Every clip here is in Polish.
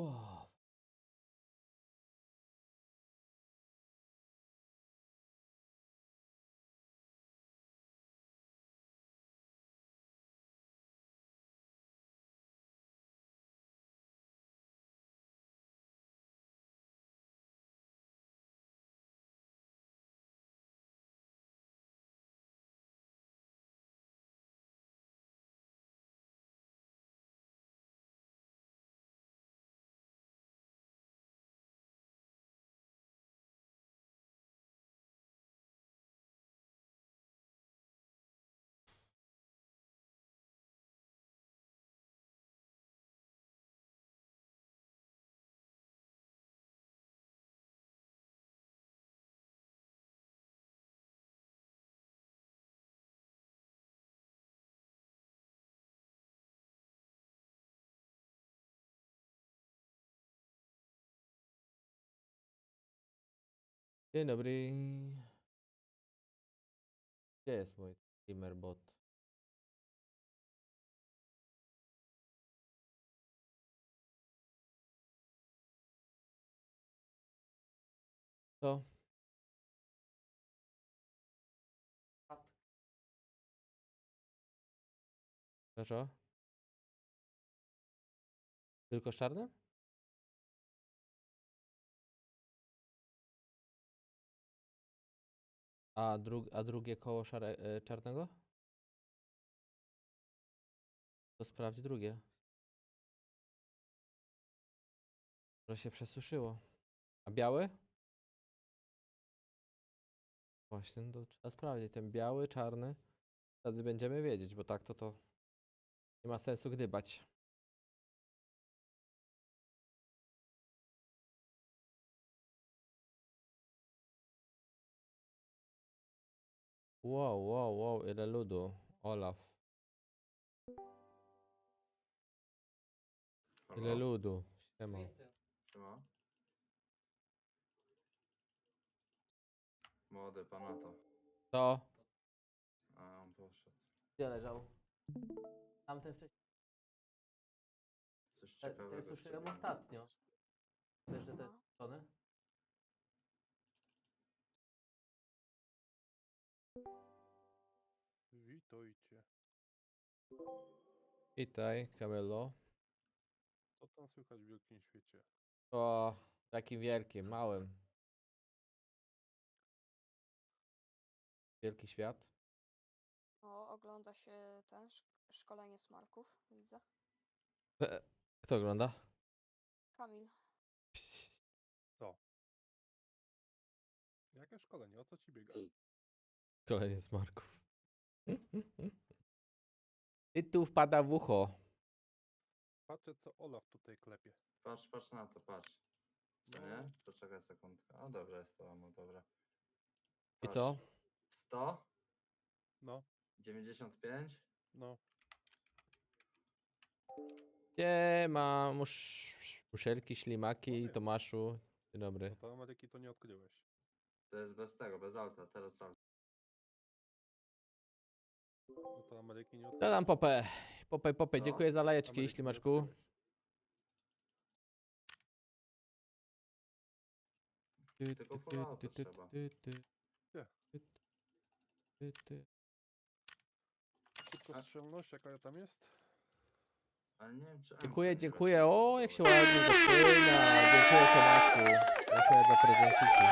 O, Dzień dobry. Gdzie jest mój streamer bot? To. Dlaczego? Tylko z czarnym? A, drug, a drugie koło szare, e, czarnego? To sprawdź drugie. Może się przesuszyło. A biały? Właśnie, no to trzeba sprawdzić. Ten biały, czarny. Wtedy będziemy wiedzieć, bo tak to to nie ma sensu gdybać. Wow, wow, wow, ile ludu. Olaf. Ile ludu. Siema. Siema. Młody, pana to. To? A on poszedł. Gdzie leżał? Tamten wcześniej. Coś Ten ciekawego. suszyłem słyszałem. ostatnio. Wiesz, że to jest suszony? Witaj, Kamelo. Co tam słychać w wielkim świecie? O, takim wielkim, małym. Wielki świat. O, ogląda się ten szk- szkolenie smarków, widzę. E, Kto ogląda? Kamil, Jakie szkolenie? O co ci biega? Kolejny z Marków. I tu wpada w ucho. Patrzę co Olaf tutaj klepie. Patrz, patrz na to, patrz. Co No. nie? Poczekaj sekundkę. O, dobra, jest to, no dobra. I Patrz. co? 100, No, 95, no. Gdzie ma musz... muszelki, ślimaki, Tomaszu? Dzień dobry. No to Ameryki to nie odkryłeś. to jest bez tego, bez alta, teraz alta. No to Ameryki nie. Dodam popę. Popę, popę. Co? Dziękuję za lajeczki, Ameryki ślimaczku. Ty, Tylko ty, ty, Fallouta ty, ty, trzeba. ty, ty, Nie. ty, ty, ty. Szybkostrzelność jaka tam jest? Ale nie wiem, czy Dziękuję, nie dziękuję. O, jak się ładnie zaczyna. Dziękuję Tomaszu. Dziękuję za prezenciki.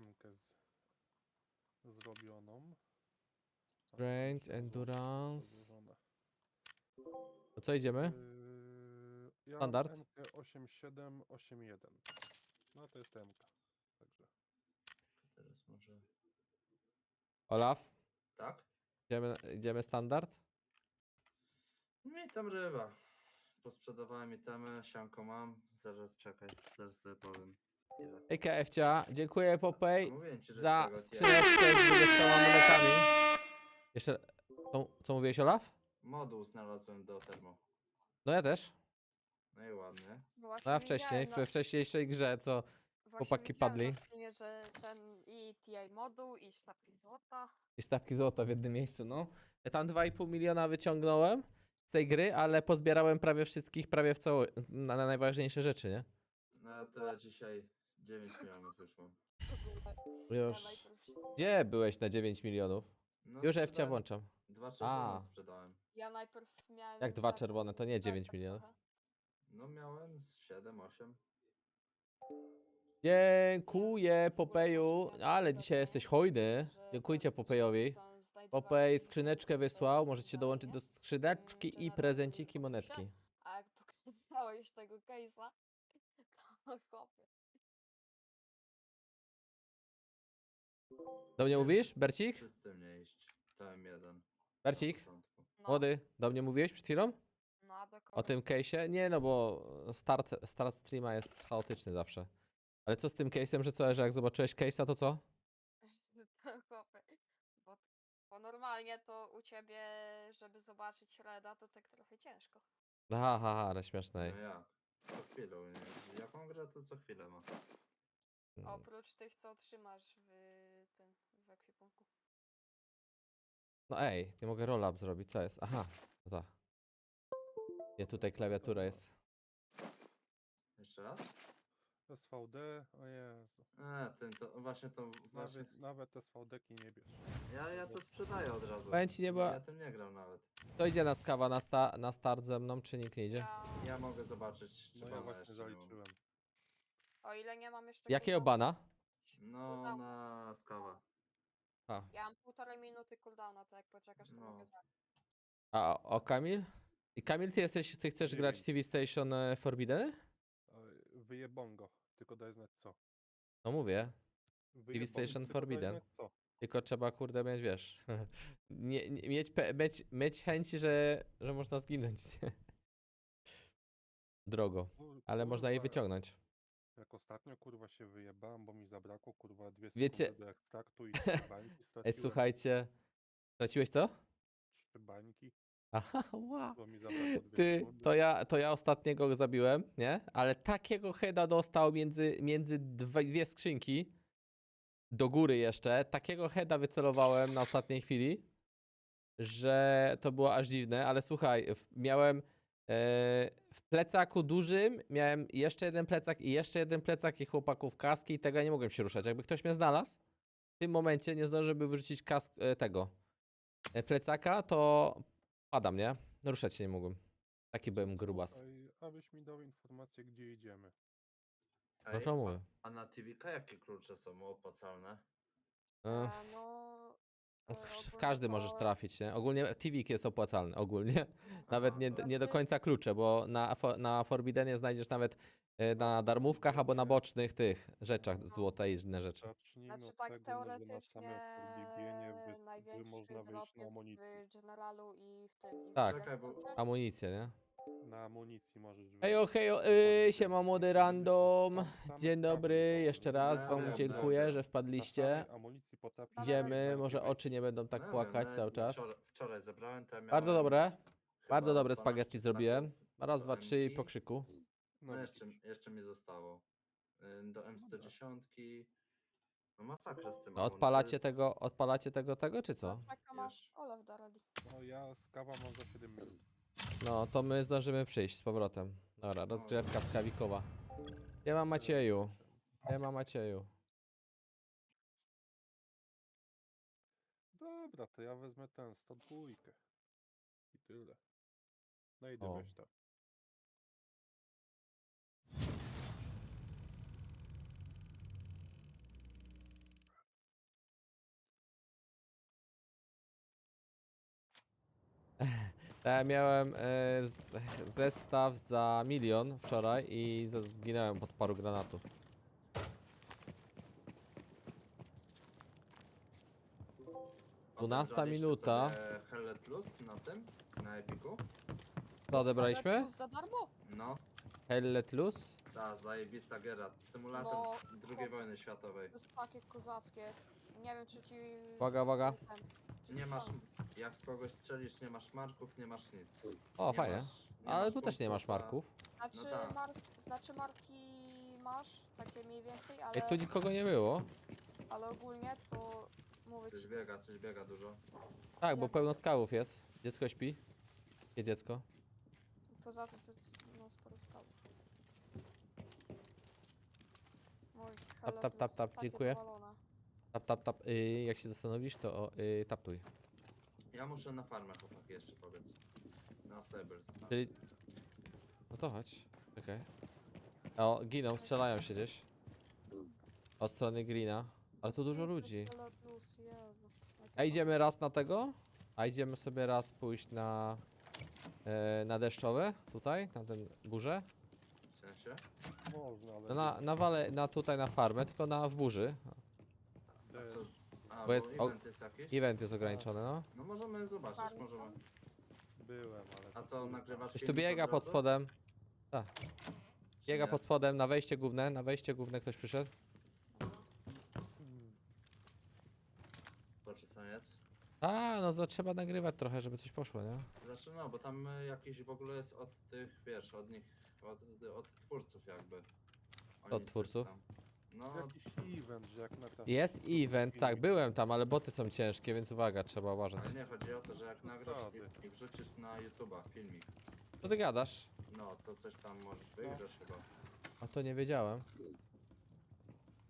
MK z... zrobioną. A, Strength, endurance. To co idziemy? Yy, ja Standard? mam MK 8781. No to jest MK. Także. Teraz może... Olaf? Tak? Idziemy, idziemy standard? Mi tam ryba. Posprzedawałem itemy, sianko mam. Zaraz czekaj, zaraz sobie powiem. Ile. Ej, KFcia, dziękuję Popej Mówiłem ci, że za tego skrzyneczkę z 20 monetami. Jeszcze, co, co mówiłeś Olaf? Moduł znalazłem do termo. No ja też. No i ładnie. no No ja wcześniej, widziałem we wcześniejszej grze, co właśnie chłopaki padli. Na streamie, że ten i TI moduł, i sztabki złota. i stawki złota w jednym miejscu, no. Ja tam 2,5 miliona wyciągnąłem z tej gry, ale pozbierałem prawie wszystkich, prawie w cało, na, na najważniejsze rzeczy, nie? No to ja dzisiaj 9 milionów już mam. Tak. Już. Gdzie byłeś na 9 milionów? No, Już Ewcia sprzedałem- włączam. Dwa czerwone A. sprzedałem. ja najpierw miałem. Jak dwa tak, czerwone, to nie 9 tak milionów. trochę. No miałem z 7, 8. Dziękuję Popeju, ale dzisiaj jesteś hojny. Dziękujcie Popejowi. Popej skrzyneczkę wysłał, możecie dołączyć do skrzyneczki i prezenciki monetki. A jak pokazałeś tego case'a, to chłopie. Do mnie mówisz, Bercik? Wszyscy mnie iść. Dałem jeden. Bercik? No, Młody, do mnie mówiłeś przed chwilą? No, a do O tym case'ie? Nie, no bo start, start streama jest chaotyczny zawsze. Ale co z tym case'em, że co, że jak zobaczyłeś case'a, to co? To. Bo, bo normalnie to u ciebie, żeby zobaczyć Reda, to tak trochę ciężko. Aha, aha, aha, ale śmieszne. No jak? Co chwilę. nie? Jaką grę to co chwilę ma. Oprócz tych, co trzymasz w w ekwipunku. No ej, nie mogę roll-up zrobić, co jest? Aha, no tak. Nie, tutaj klawiatura jest. Jeszcze raz? SVD, o Jezu. E, ten to właśnie to właśnie. Nawet, nawet SVD-ki nie bierz. Ja, ja to sprzedaję od razu. Powiem ci, nie była- Ja tym nie gram nawet. To idzie na skawa na, sta na start ze mną, czy nikt nie idzie? Ja, mogę zobaczyć, czy No ja właśnie jeszcze zaliczyłem. o ile nie mam jeszcze. Jakiego cooldownu- bana? No na skawa. A, Ja mam półtorej minuty cooldowna, to jak poczekasz, to No. mogę zacząć. a o, Kamil? I Kamil, ty jesteś, ty chcesz grać Dziewięć. TV Station e, Forbidden? Oj, Wyjebongo, tylko daj znać co. No mówię, Wyjebongo, Station tylko daj Forbidden. znać Co? tylko trzeba kurde mieć, wiesz, nie, nie, mieć, pe- mieć, mieć chęci, że, że można zginąć, nie? Drogo, Kur- ale można jej kurwa, wyciągnąć. Jak ostatnio kurwa się wyjebałem, bo mi zabrakło kurwa dwie Wiecie- sekundy do ekstraktu i trzy bańki Ej, straciłem. słuchajcie, straciłeś co? Trzy bańki, Aha, wow. bo mi zabrakło dwie Ty, sekundy. to ja, to ja ostatniego go zabiłem, nie? Ale takiego heada dostał między, między dwie, dwie skrzynki, do góry jeszcze, takiego heada wycelowałem na ostatniej chwili, że to było aż dziwne, ale słuchaj, w, miałem w plecaku dużym, miałem jeszcze jeden plecak i jeszcze jeden plecak i chłopaków kaski i tego ja nie mogłem się ruszać. Jakby ktoś mnie znalazł, w tym momencie nie zdążyłby wyrzucić kask, e, tego e, plecaka, to padam, nie? Ruszać się nie mogłem. Taki byłem grubas. Abyś mi dał informację, gdzie idziemy. No Ej, to mówię. A na TVK jakie klucze są opłacalne? E, no, w- w każdy możesz trafić, nie? Ogólnie TVK jest opłacalny, ogólnie. Nawet nie, nie do Znaczy- końca klucze, bo na, na Forbidenie znajdziesz nawet na darmówkach albo na bocznych tych rzeczach złote i inne rzeczy. Zacznijmy Znaczy od tak tego, że na teoretycznie samym wys- największy można drop wyjść na jest amunicji. w Generalu i w tym. I w Tak. Czekaj, bo-. Amunicję, nie? Na amunicji możesz wyjść. Hejo, hejo, yy, siema młody random. sam- Dzień dobry, jeszcze raz No, wam dziękuję, że Na wpadliście. samej amunicji potrafisz Idziemy, może oczy nie będą tak No, płakać cały czas. Wczoraj, wczoraj zebrałem, to ja miałem Bardzo dobre, chyba bardzo dobre 12 spaghetti zrobiłem. Raz, dwa, trzy i po krzyku. No, No jeszcze, widzisz. jeszcze mi zostało. Y, Do M110. No masakra z tym. No to odpalacie jest- tego, odpalacie tego, tego czy co? No, czeka masz. Olaf da ready. No ja z kawa mam za 7 minut. No, to my zdążymy przyjść z powrotem. Dobra, No. rozgrzewka skawikowa. Nie ma Macieju. Nie ma Macieju. Dobra, to ja wezmę ten 102. I tyle. No idę O. weź tam. Ja miałem e, z, zestaw za milion wczoraj i z- zginąłem pod paru granatów. Dwunasta Odebraliście minuta. sobie Plus na tym? Na Epiku? Co odebraliśmy? To Za darmo? No, Hellet Luz? ta zajebista giera. Symulator No, II wojny światowej. To jest pakiet kozackie. Nie wiem czy ci... Uwaga, uwaga. ten- Nie masz, jak w kogoś strzelisz, nie masz marków, nie masz nic. O, Nie fajnie. masz- nie Ale masz tu też nie masz za- marków. Znaczy, tak. mark, znaczy marki masz, takie mniej więcej, ale, Ej, tu nikogo nie było. ale ogólnie to mówię Coś ci, biega, coś biega dużo. Tak, bo pełno skałów jest. Dziecko śpi. Nie dziecko. Poza tym to jest no, sporo skałów. Mój Tap, tap, tap, tap, dziękuję. Tap, tap, tap. Y, jak się zastanowisz, to o, y, taptuj. Ja muszę na farmę, chłopaki, jeszcze powiedz. Na stables. tam. Czyli... No to chodź. Czekaj. O, giną, strzelają się gdzieś. Od strony Greena. Ale tu dużo ludzi. A idziemy raz na tego? A idziemy sobie raz pójść na... E, na deszczowe, tutaj, na ten burzę. W sensie? Można, ale... No na, na wale, na tutaj na farmę, tylko na w burzy. A co? A, Bo jest o- event jest jakiś? Event jest ograniczony, no. No możemy zobaczyć, możemy. Byłem, ale... A co, nagrywasz Ktoś tu filmik biega od pod razu? spodem. Czy Biega nie? pod spodem, na wejście główne, na wejście główne ktoś przyszedł. To czy co jest? A, no to trzeba nagrywać trochę, żeby coś poszło, nie? Znaczy no, bo tam y, jakiś w ogóle jest od tych, wiesz, od nich, od, od twórców jakby. Oni Od coś twórców? tam- No, Jakiś event, że jak nagrasz... Jest event, tak, byłem tam, ale boty są ciężkie, więc uwaga, trzeba uważać. ale nie, chodzi o to, że jak nagrasz i, i wrzucisz na YouTube'a filmik, Co ty gadasz? no to coś tam możesz wygrać chyba. A to nie wiedziałem.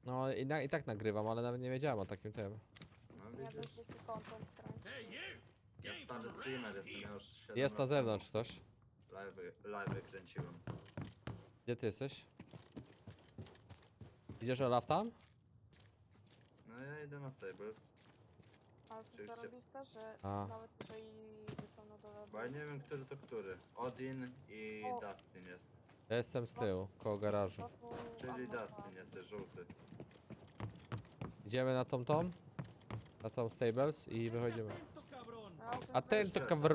No i, na, i tak nagrywam, ale nawet nie wiedziałem o takim tym. No Zmieniasz widzisz, content ja stary streamer jestem, ja już 7 Jest na lat zewnątrz ktoś. temu Live'y, live'y kręciłem. Gdzie ty jesteś? Idziesz Olaf tam? No ja idę na stables, Ale to Czy chcia- zarobiste, że A. nawet jeżeli tam na dole bo ja nie wiem który to który. Odin i O. Dustin jest. Ja jestem z tyłu, koło garażu. Czyli Dustin jest żółty. Idziemy na tą tą? Na tą stables i wychodzimy. Znalazłem A ten to kawro...